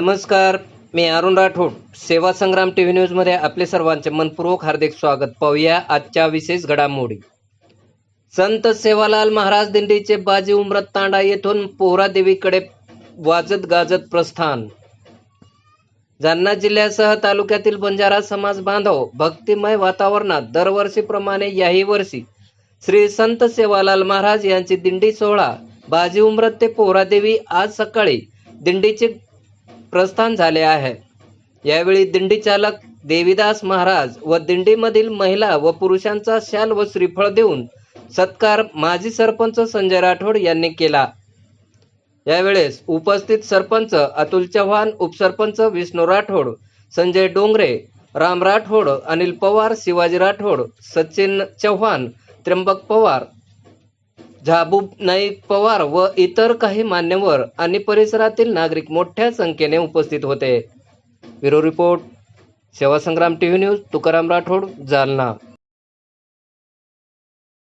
नमस्कार मी अरुण राठोड. सेवा संग्राम टीव्ही न्यूजमध्ये आपले सर्वांचे मनपूर्वक हार्दिक स्वागत. पाहूया आजच्या विशेष घडामोडी. संत सेवालाल महाराज दिंडीचे बाजी उमरत तांडा येथून पोहरा देवीकडे वाजत गाजत प्रस्थान. जालना जिल्ह्यासह तालुक्यातील बंजारा समाज बांधव भक्तिमय वातावरणात दरवर्षीप्रमाणे याही वर्षी श्री संत सेवालाल महाराज यांची दिंडी सोहळा बाजी उमरत ते पोहरादेवी आज सकाळी दिंडीचे प्रस्थान झाले आहे. यावेळी दिंडी चालक देवीदास महाराज व दिंडीमधील महिला व पुरुषांचा शाल व श्रीफळ देऊन सत्कार माजी सरपंच संजय राठोड यांनी केला. यावेळेस उपस्थित सरपंच अतुल चव्हाण उपसरपंच विष्णू राठोड संजय डोंगरे राम राठोड अनिल पवार शिवाजी राठोड सचिन चव्हाण त्र्यंबक पवार झाबूब नाईक पवार व इतर काही मान्यवर आणि परिसरातील नागरिक मोठ्या संख्येने उपस्थित होते. Bureau report Sevasangram T TV news Tukaram Rathod Jalna.